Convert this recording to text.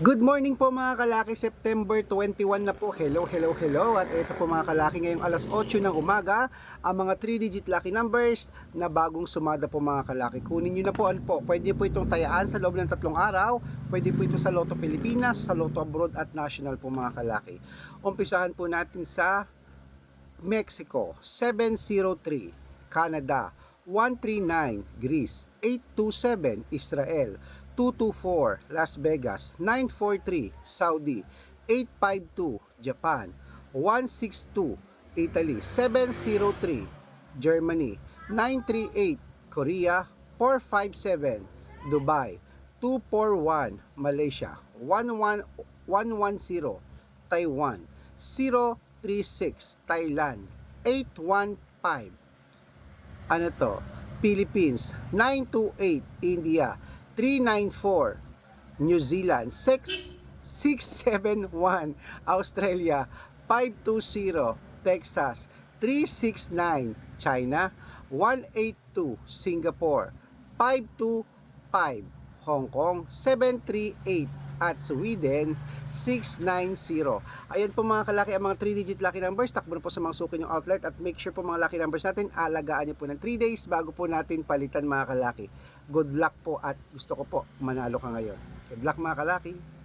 Good morning po mga kalaki, September 21 na po. Hello, hello, hello. At ito po mga kalaki, ngayong alas 8 ng umaga, ang mga 3-digit lucky numbers na bagong sumada po mga kalaki. Kunin nyo na po, ano po, pwede po itong tayaan sa loob ng tatlong araw, pwede po ito sa Lotto Pilipinas, sa Lotto Abroad at National po mga kalaki. Umpisahan po natin sa Mexico, 703, Canada, 139, Greece, 827, Israel, 224, Las Vegas, 943, Saudi, 852, Japan, 162, Italy, 703, Germany, 938, Korea, 457, Dubai, 241, Malaysia, 11 110, Taiwan, 036, Thailand, 815, ano to, Philippines, 928, India, 394, New Zealand, 6671, Australia, 520, Texas, 369, China, 182, Singapore, 525, Hong Kong, 738, at Sweden, 690. Ayan po mga kalaki ang mga 3-digit lucky numbers. Takbo na po sa mga suki yung outlet at make sure po mga lucky numbers natin, alagaan nyo po ng 3 days bago po natin palitan mga kalaki. Good luck po at gusto ko po manalo ka ngayon. Good luck mga kalaki.